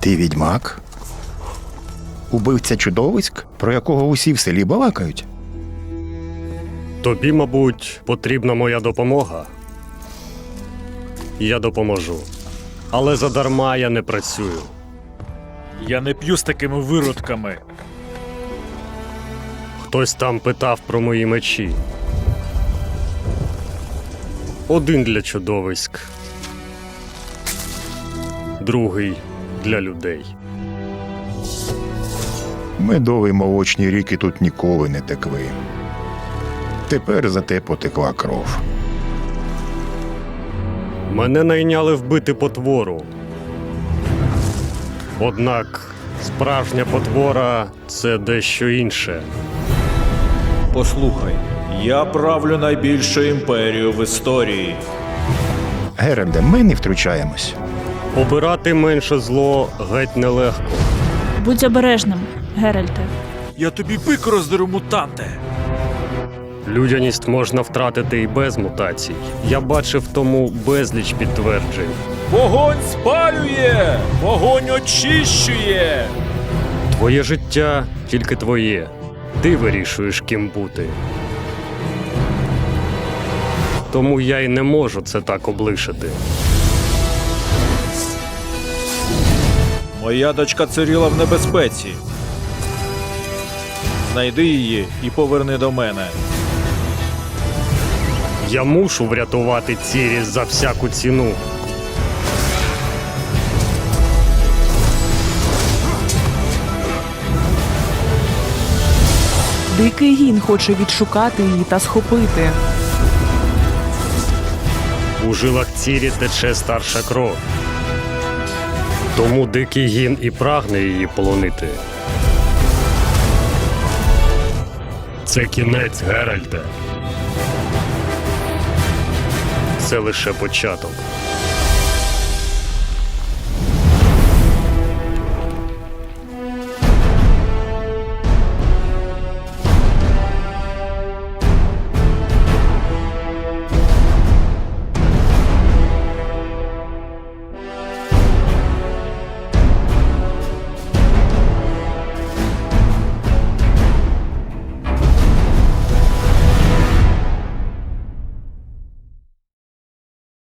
Ти відьмак? Убивця чудовиськ, про якого усі в селі балакають? Тобі, мабуть, потрібна моя допомога. Я допоможу. Але задарма я не працюю. Я не п'ю з такими виродками. Хтось там питав про мої мечі. Один для чудовиськ, другий для людей. Медові молочні ріки тут ніколи не текли. Тепер за те потекла кров. Мене найняли вбити потвору. Однак справжня потвора це дещо інше. Послухай, я правлю найбільшу імперію в історії. Геральде, ми не втручаємось. Обирати менше зло геть нелегко. Будь обережним, Геральте. Я тобі пик роздеру, мутанте. Людяність можна втратити і без мутацій. Я бачив тому безліч підтверджень. Вогонь спалює! Вогонь очищує! Твоє життя тільки твоє. Ти вирішуєш, ким бути. Тому я й не можу це так облишити. Моя дочка Циріла в небезпеці. Знайди її і поверни до мене. Я мушу врятувати Ціріс за всяку ціну. Дикий гін хоче відшукати її та схопити. У жилах Цірі тече старша кров. Тому дикий гін і прагне її полонити. Це кінець, Геральта. Це лише початок.